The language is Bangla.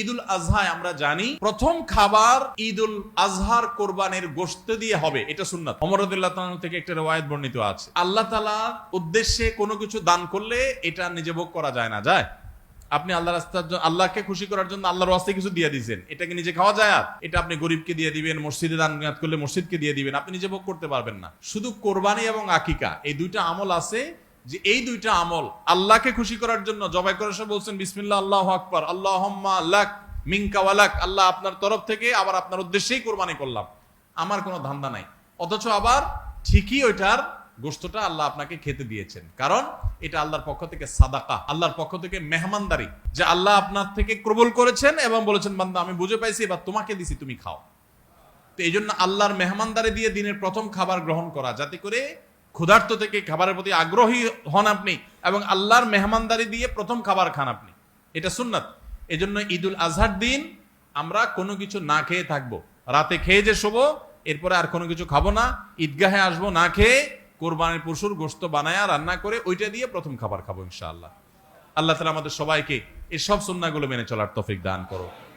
ঈদুল আজহায় আমরা জানি, প্রথম খাবার ঈদুল আজহার কোরবানির গোশত দিয়ে হবে, এটা সুন্নাত। অমরদুল্লাহ থেকে একটা রেওয়ায়ত বর্ণিত আছে। আল্লাহ তালা উদ্দেশ্যে কোনো কিছু দান করলে এটা নিজে ভোগ করা যায় না, যায়? আপনি আল্লাহ রাস্তার জন্য আল্লাহকে খুশি করার জন্য আল্লাহর রাস্তায় কিছু দিয়ে দিয়েছেন, এটাকে নিজে খাওয়া যায় আর? এটা আপনি গরিবকে দিয়ে দিবেন, মসজিদে দান করলে মসজিদকে দিয়ে দিবেন, আপনি নিজে ভোগ করতে পারবেন না। শুধু কোরবানি এবং আকিকা, এই দুইটা আমল আছে যে এই দুইটা আমল আল্লাহকে খুশি করার জন্য জবাই করার সময় বলছেন, বিসমিল্লাহ, আল্লাহ আকবর আল্লাহ লাক মিঙ্কা ওয়ালাক আল্লাহ আপনার তরফ থেকে আবার আপনার উদ্দেশ্যেই কোরবানি করলাম। আমার কোনো ধান্দা নাই। অথচ আবার ঠিকই ওইটার গোস্তটা আল্লাহ আপনাকে খেতে দিয়েছেন। কারণ এটা আল্লাহর পক্ষ থেকে সাদাকা, আল্লাহর পক্ষ থেকে মেহমানদারি, যে আল্লাহ আপনার থেকে কবুল করেছেন এবং বলেছেন, বান্দা, আমি বুঝে পাইছি, এবার তোমাকে দিছি, তুমি খাও। তো এই জন্য আল্লাহর মেহমানদারি দিয়ে দিনের প্রথম খাবার গ্রহণ করা, যাতে করে ক্ষুধার্ত থেকে খাবারের প্রতি আগ্রহী হন আপনি এবং আল্লাহর মেহমানদারি দিয়ে প্রথম খাবার খান আপনি। এটা সুন্নাত। এই জন্য ঈদুল আজহার দিন আমরা কোনো কিছু না খেয়ে থাকব। রাতে খেয়ে যে শোবো, এরপরে আর কোনো কিছু খাব না। ঈদগাহে আসব, না খেয়ে কোরবানির পশুর গোস্ত বানায়া রান্না করে ওইটা দিয়ে প্রথম খাবার খাব ইনশাআল্লাহ। আল্লাহ তালা আমাদের সবাইকে এই সব সুন্নাগুলো মেনে চলার তফিক দান করো